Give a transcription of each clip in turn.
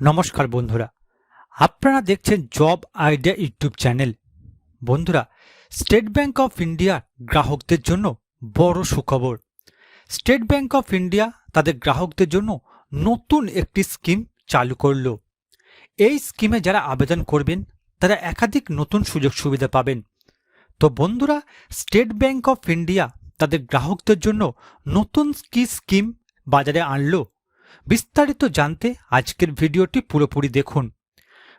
নমস্কার বন্ধুরা। আপনারা দেখছেন জব আইডিয়া ইউটিউব চ্যানেল। বন্ধুরা, স্টেট ব্যাংক অফ ইন্ডিয়া গ্রাহকদের জন্য বড় সুখবর। স্টেট ব্যাংক অফ ইন্ডিয়া তাদের গ্রাহকদের জন্য নতুন একটি স্কিম চালু করল। এই স্কিমে যারা আবেদন করবেন, তারা একাধিক নতুন সুযোগ সুবিধা পাবেন। তো বন্ধুরা, স্টেট ব্যাংক অফ ইন্ডিয়া তাদের গ্রাহকদের জন্য নতুন কি স্কিম বাজারে আনলো? বিস্তারিত জানতে আজকের ভিডিওটি পুরোপুরি দেখুন।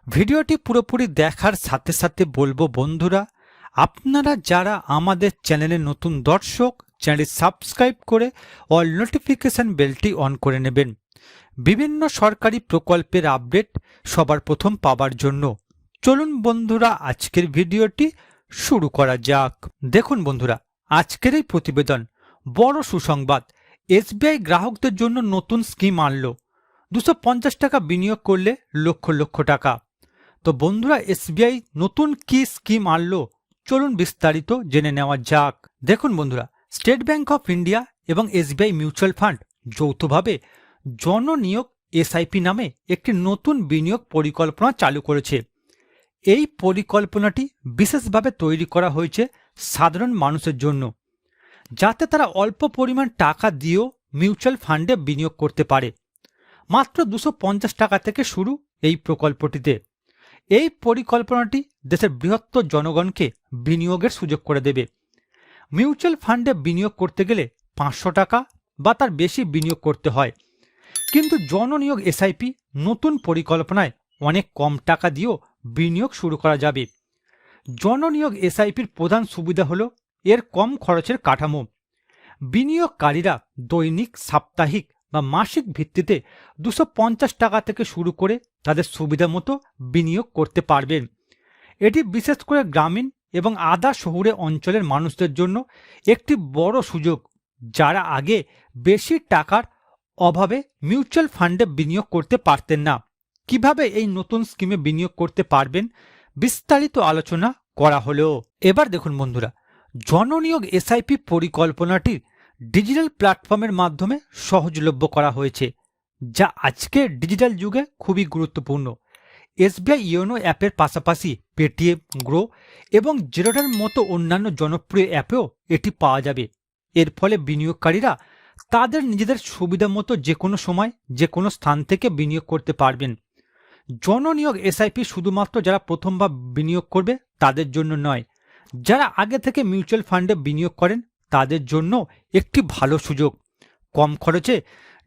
ভিডিওটি পুরোপুরি দেখার সাথে সাথে বলব বন্ধুরা, আপনারা যারা আমাদের চ্যানেলে নতুন দর্শক চ্যানেল সাবস্ক্রাইব করে অল নোটিফিকেশন বেলটি অন করে নেবেন। বিভিন্ন সরকারি প্রকল্পের আপডেট সবার প্রথম পাবার জন্য। চলুন বন্ধুরা, আজকের ভিডিওটি শুরু করা যাক। দেখুন বন্ধুরা, আজকের এই প্রতিবেদন, বড় সুসংবাদ। এসবিআই গ্রাহকদের জন্য নতুন স্কিম আনল। দুশো পঞ্চাশ টাকা বিনিয়োগ করলে লক্ষ লক্ষ টাকা। তো বন্ধুরা, এসবিআই নতুন কি স্কিম আনল? চলুন বিস্তারিত জেনে নেওয়া যাক। দেখুন বন্ধুরা, স্টেট ব্যাংক অফ ইন্ডিয়া এবং এসবিআই মিউচুয়াল ফান্ড যৌথভাবে জননিয়োগ এসআইপি নামে একটি নতুন বিনিয়োগ পরিকল্পনা চালু করেছে। এই পরিকল্পনাটি বিশেষভাবে তৈরি করা হয়েছে সাধারণ মানুষের জন্য। যাতে তারা অল্প পরিমাণ টাকা দিয়েও মিউচুয়াল ফান্ডে বিনিয়োগ করতে পারে। মাত্র দুশো টাকা থেকে শুরু এই প্রকল্পটিতে। এই পরিকল্পনাটি দেশের বৃহত্তর জনগণকে বিনিয়োগের সুযোগ করে দেবে। মিউচুয়াল ফান্ডে বিনিয়োগ করতে গেলে পাঁচশো টাকা বা তার বেশি বিনিয়োগ করতে হয়। কিন্তু জননিয়োগ এসআইপি নতুন পরিকল্পনায় অনেক কম টাকা দিয়েও বিনিয়োগ শুরু করা যাবে। জননিয়োগ এসআইপির প্রধান সুবিধা হলো এর কম খরচের কাঠামো। বিনিয়োগকারীরা দৈনিক, সাপ্তাহিক বা মাসিক ভিত্তিতে দুশো টাকা থেকে শুরু করে তাদের সুবিধা মতো বিনিয়োগ করতে পারবেন। এটি বিশেষ করে গ্রামীণ এবং আদা শহুরে অঞ্চলের মানুষদের জন্য একটি বড় সুযোগ, যারা আগে বেশি টাকার অভাবে মিউচুয়াল ফান্ডে বিনিয়োগ করতে পারতেন না। কীভাবে এই নতুন স্কিমে বিনিয়োগ করতে পারবেন, বিস্তারিত আলোচনা করা হলেও এবার দেখুন বন্ধুরা জননিয়োগ এসআইপি পরিকল্পনাটির ডিজিটাল প্ল্যাটফর্মের মাধ্যমে সহজলভ্য করা হয়েছে, যা আজকের ডিজিটাল যুগে খুবই গুরুত্বপূর্ণ। এসবিআই ইয়োনো অ্যাপের পাশাপাশি পেটিএম গ্রো এবং জেরোডার মতো অন্যান্য জনপ্রিয় অ্যাপেও এটি পাওয়া যাবে। এর ফলে বিনিয়োগকারীরা তাদের নিজেদের সুবিধা মতো যে কোনো সময়, যে কোনো স্থান থেকে বিনিয়োগ করতে পারবেন। জননিয়োগ এসআইপি শুধুমাত্র যারা প্রথমবার বিনিয়োগ করবে, তাদের জন্য নয় যারা আগে থেকে মিউচুয়াল ফান্ডে বিনিয়োগ করেন, তাদের জন্য একটি ভালো সুযোগ। কম খরচে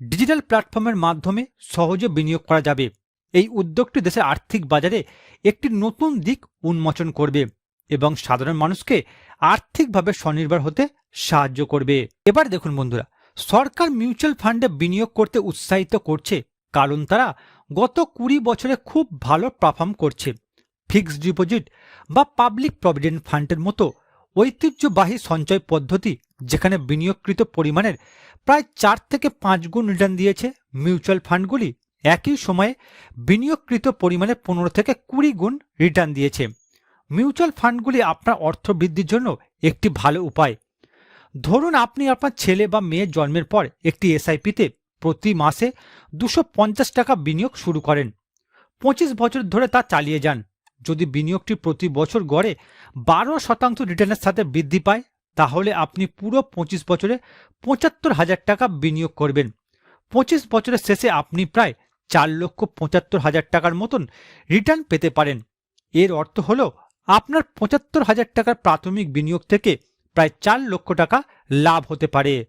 ডিজিটাল প্ল্যাটফর্মের মাধ্যমে সহজে বিনিয়োগ করা যাবে। এই উদ্যোগটি দেশের আর্থিক বাজারে একটি নতুন দিক উন্মোচন করবে এবং সাধারণ মানুষকে আর্থিকভাবে স্বনির্ভর হতে সাহায্য করবে। এবার দেখুন বন্ধুরা, সরকার মিউচুয়াল ফান্ডে বিনিয়োগ করতে উৎসাহিত করছে, কারণ তারা গত কুড়ি বছরে খুব ভালো পারফর্ম করছে। ফিক্সড ডিপোজিট বা পাবলিক প্রভিডেন্ট ফান্ডের মতো ঐতিহ্যবাহী সঞ্চয় পদ্ধতি যেখানে বিনিয়োগকৃত পরিমাণের প্রায় চার থেকে পাঁচ গুণ রিটার্ন দিয়েছে মিউচুয়াল ফান্ডগুলি, একই সময়ে বিনিয়োগকৃত পরিমাণে পনেরো থেকে কুড়ি গুণ রিটার্ন দিয়েছে। মিউচুয়াল ফান্ডগুলি আপনার অর্থ বৃদ্ধির জন্য একটি ভালো উপায়। ধরুন আপনি আপনার ছেলে বা মেয়ের জন্মের পর একটি এসআইপিতে প্রতি মাসে দুশো টাকা বিনিয়োগ শুরু করেন। পঁচিশ বছর ধরে তা চালিয়ে যান। যদি বিনিয়োগটি প্রতি বছর গড়ে বারো শতাংশ রিটার্নের সাথে বৃদ্ধি পায়, তাহলে আপনি পুরো পঁচিশ বছরে পঁচাত্তর হাজার টাকা বিনিয়োগ করবেন। পঁচিশ বছরের শেষে আপনি প্রায় চার লক্ষ পঁচাত্তর হাজার টাকার মতন রিটার্ন পেতে পারেন। এর অর্থ হল আপনার পঁচাত্তর হাজার টাকার প্রাথমিক বিনিয়োগ থেকে প্রায় চার লক্ষ টাকা লাভ হতে পারে।